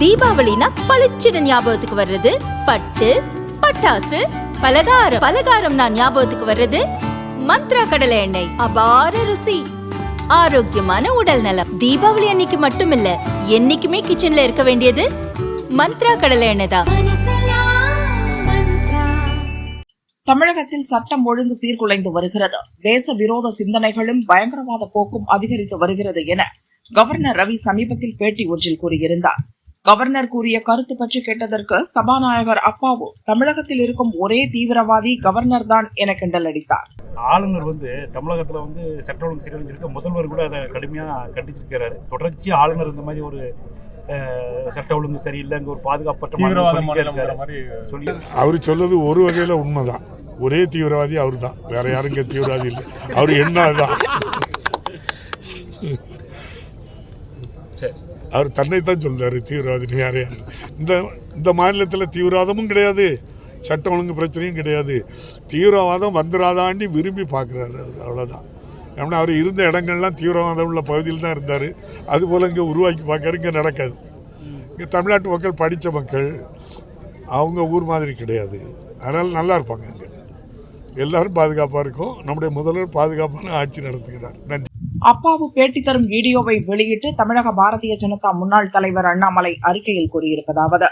தீபாவளினா பளிச்சுன்னு ஞாபகத்துக்கு வர்றது. பட்டு பட்டாசு பலகாரம். பலகாரம் நான் ஞாபகத்துக்கு வர்றது. மந்த்ரா கடலை எண்ணெய். அபார ருசி. ஆரோக்கியமான உடல் நலம். தீபாவளி அன்னைக்கு மட்டும் இல்ல என்னைக்குமே கிச்சன்ல இருக்க வேண்டியது மந்த்ரா கடலை எண்ணெய் தான். தமிழகத்தில் சட்டம் ஒழுங்கு சீர்குலைந்து வருகிறது. தேச விரோத சிந்தனைகளும் பயங்கரவாத போக்கும் அதிகரித்து வருகிறது என கவர்னர் ரவி சமீபத்தில் பேட்டி ஒன்றில் கூறியிருந்தார். கவர்னர் கூறிய கருத்து பற்றி கேட்டதற்கு சபாநாயகர் அப்பாவு தமிழகத்தில் இருக்கும் ஒரே தீவிரவாதி கவர்னர் தான் என கிண்டல் அடித்தார் ஆளுநர் வந்து தமிழகத்தில் வந்து சட்ட ஒழுங்கு சீரழிஞ்சிருக்க முதல்வர் கூட அதை கடுமையாக கண்டிச்சிருக்கிறாரு. தொடர்ச்சி ஆளுநர் இந்த மாதிரி ஒரு சட்ட ஒழுங்கு சரியில்லை இங்கே ஒரு பாதுகாப்பற்ற அவர் சொல்றது ஒரு வகையில் உண்மைதான். ஒரே தீவிரவாதி அவர் தான் வேற யாரும் இங்கே தீவிரவாதி இல்லை. அவர் என்ன தான் அவர் தன்னை தான் சொல்கிறார் தீவிரவாதி யார் யார் இந்த இந்த மாநிலத்தில் தீவிரவாதமும் கிடையாது சட்டம் ஒழுங்கு பிரச்சனையும் கிடையாது. தீவிரவாதம் வந்துராதாண்டி விரும்பி பார்க்குறாரு அவர் அவ்வளோதான் ஏன்னா அவர் இருந்த இடங்கள்லாம் தீவிரவாதம் உள்ள பகுதியில் தான் இருந்தார். அதுபோல் இங்கே உருவாக்கி பார்க்கறது இங்கே நடக்காது. இங்கே தமிழ்நாட்டு மக்கள் படித்த மக்கள் அவங்க ஊர் மாதிரி கிடையாது. அதனால் நல்லா இருப்பாங்க அங்கே. எல்லோரும் பாதுகாப்பாக இருக்கும். நம்முடைய முதல்வர் பாதுகாப்பான ஆட்சி நடத்துகிறார். நன்றி. அப்பாவு பேட்டி தரும் வீடியோவை வெளியிட்டு தமிழக பாரதிய ஜனதா முன்னாள் தலைவர் அண்ணாமலை அறிக்கையில் கூறியிருப்பதாவது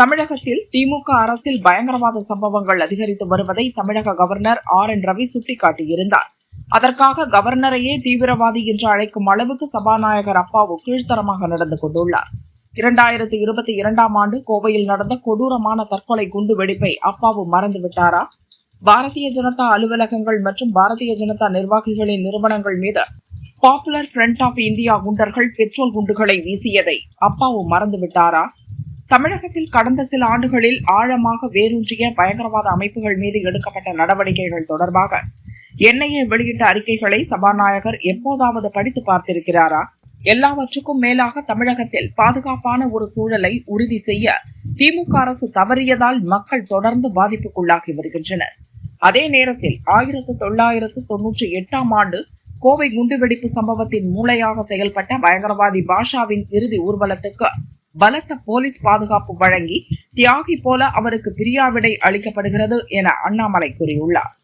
தமிழகத்தில் திமுக அரசில் பயங்கரவாத சம்பவங்கள் அதிகரித்து வருவதை தமிழக கவர்னர் ஆர் என் ரவி சுட்டிக்காட்டியிருந்தார். அதற்காக கவர்னரையே தீவிரவாதி என்று அழைக்கும் அளவுக்கு சபாநாயகர் அப்பாவு கீழ்த்தரமாக நடந்து கொண்டுள்ளார். இரண்டாயிரத்தி இருபத்தி இரண்டாம் ஆண்டு கோவையில் நடந்த கொடூரமான தற்கொலை குண்டு வெடிப்பை அப்பாவு மறந்து விட்டாரா? பாரதிய ஜனதா அலுவலகங்கள் மற்றும் பாரதிய ஜனதா நிர்வாகிகளின் நிறுவனங்கள் மீது பாப்புலர் ஃப்ரண்ட் ஆஃப் இந்தியா குண்டர்கள் பெட்ரோல் குண்டுகளை வீசியதை அப்பாவு மறந்து விட்டாரா தமிழகத்தில் கடந்த சில ஆண்டுகளில் ஆழமாக வேரூன்றிய பயங்கரவாத அமைப்புகள் மீது எடுக்கப்பட்ட நடவடிக்கைகள் தொடர்பாக என்ஐஏ வெளியிட்ட அறிக்கைகளை சபாநாயகர் எப்போதாவது படித்து பார்த்திருக்கிறாரா? எல்லாவற்றுக்கும் மேலாக தமிழகத்தில் பாதுகாப்பான ஒரு சூழலை உறுதி செய்ய திமுக அரசு தவறியதால் மக்கள் தொடர்ந்து பாதிப்புக்குள்ளாகி வருகின்றனர். அதே நேரத்தில் ஆயிரத்து தொள்ளாயிரத்து தொன்னூற்றி எட்டாம் ஆண்டு கோவை குண்டுவெடிப்பு சம்பவத்தின் மூளையாக செயல்பட்ட பயங்கரவாதி பாஷாவின் இறுதி ஊர்வலத்துக்கு பலத்த போலீஸ் பாதுகாப்பு வழங்கி தியாகி போல அவருக்கு பிரியாவிடை அளிக்கப்படுகிறது என அண்ணாமலை கூறியுள்ளார்.